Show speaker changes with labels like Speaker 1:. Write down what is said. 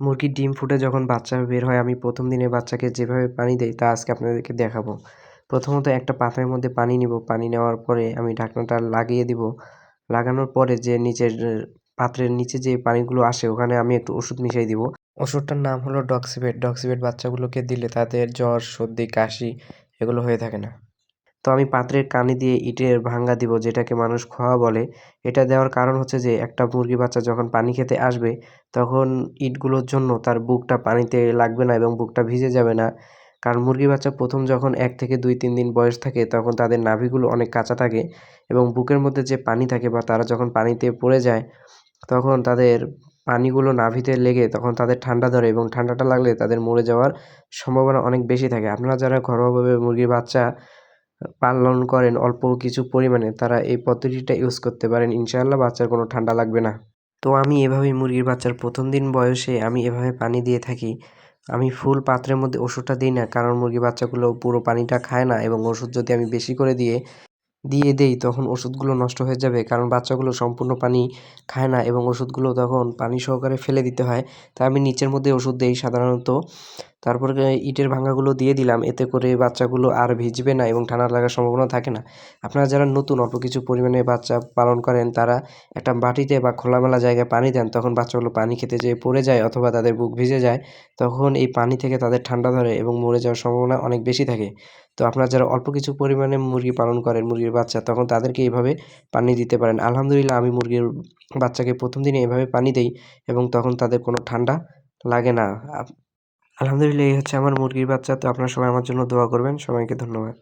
Speaker 1: মুরগির ডিম ফুটে যখন বাচ্চা বের হয়, আমি প্রথম দিনে বাচ্চাকে যেভাবে পানি দেই, তা আজকে আপনাদেরকে দেখাবো। প্রথমত একটা পাত্রের মধ্যে পানি নিব। পানি নেওয়ার পরে আমি ঢাকনাটা লাগিয়ে দিব। লাগানোর পরে যে নিচের, পাত্রের নিচে যে পানিগুলো আসে, ওখানে আমি একটু ওষুধ মিশিয়ে দিব। ওষুধটার নাম হলো ডক্সিবেট ডক্সিবেট বাচ্চাগুলোকে দিলে তাদের জ্বর, সর্দি, কাশি এগুলো হয়ে থাকে না। তো আমি পাত্রের কানি দিয়ে ইটের ভাঙ্গা দিব, যেটাকে মানুষ খোয়া বলে। এটা দেওয়ার কারণ হচ্ছে যে, একটা মুরগি বাচ্চা যখন পানি খেতে আসবে, তখন ইটগুলোর জন্য তার বুকটা পানিতে লাগবে না এবং বুকটা ভিজে যাবে না। কারণ মুরগি বাচ্চা প্রথম যখন এক থেকে দুই, তিন দিন বয়স থাকে, তখন তাদের নাভিগুলো অনেক কাঁচা থাকে এবং বুকের মধ্যে যে পানি থাকে বা তারা যখন পানিতে পড়ে যায়, তখন তাদের পানিগুলো নাভিতে লেগে তখন তাদের ঠান্ডা ধরে এবং ঠান্ডাটা লাগলে তাদের মরে যাওয়ার সম্ভাবনা অনেক বেশি থাকে। আপনারা যারা ঘরোয়াভাবে মুরগির বাচ্চা পালন করেন অল্প কিছু পরিমাণে, তারা এই পদ্ধতিটা ইউজ করতে পারেন। ইনশাআল্লাহ বাচ্চার কোনো ঠান্ডা লাগবে না। তো আমি এভাবেই মুরগির বাচ্চার প্রথম দিন বয়সে আমি এভাবে পানি দিয়ে থাকি। আমি ফুল পাত্রের মধ্যে ওষুধটা দিই না, কারণ মুরগি বাচ্চাগুলো পুরো পানিটা খায় না এবং ওষুধ যদি আমি বেশি করে দিয়ে দিয়ে দেই, তখন ওষুধগুলো নষ্ট হয়ে যাবে। কারণ বাচ্চাগুলো সম্পূর্ণ পানি খায় না এবং ওষুধগুলো তখন পানি সহকারে ফেলে দিতে হয়। তাই আমি নিচের মধ্যে ওষুধ দিই সাধারণত। তারপরে ইটের ভাঙাগুলো দিয়ে দিলাম। এতে করে বাচ্চাগুলো আর ভিজবে না এবং ঠান্ডা লাগার সম্ভাবনা থাকে না। আপনারা যারা নতুন, অল্প কিছু পরিমাণে বাচ্চা পালন করেন, তারা একটা বাটিতে বা খোলামেলা জায়গায় পানি দেন। তখন বাচ্চাগুলো পানি খেতে যেয়ে পড়ে যায় অথবা তাদের বুক ভিজে যায়। তখন এই পানি থেকে তাদের ঠান্ডা ধরে এবং মরে যাওয়ার সম্ভাবনা অনেক বেশি থাকে। তো আপনারা যারা অল্প কিছু পরিমাণে মুরগি পালন করেন, মুরগির বাচ্চা, তখন তাদেরকে এইভাবে পানি দিতে পারেন। আলহামদুলিল্লাহ, আমি মুরগির বাচ্চাকে প্রথম দিনে এভাবে পানি দেই এবং তখন তাদের কোনো ঠান্ডা লাগে না। আলহামদুলিল্লাহ, এই হচ্ছে আমার মুরগির বাচ্চা। তো আপনারা সবাই আমার জন্য দোয়া করবেন। সবাইকে ধন্যবাদ।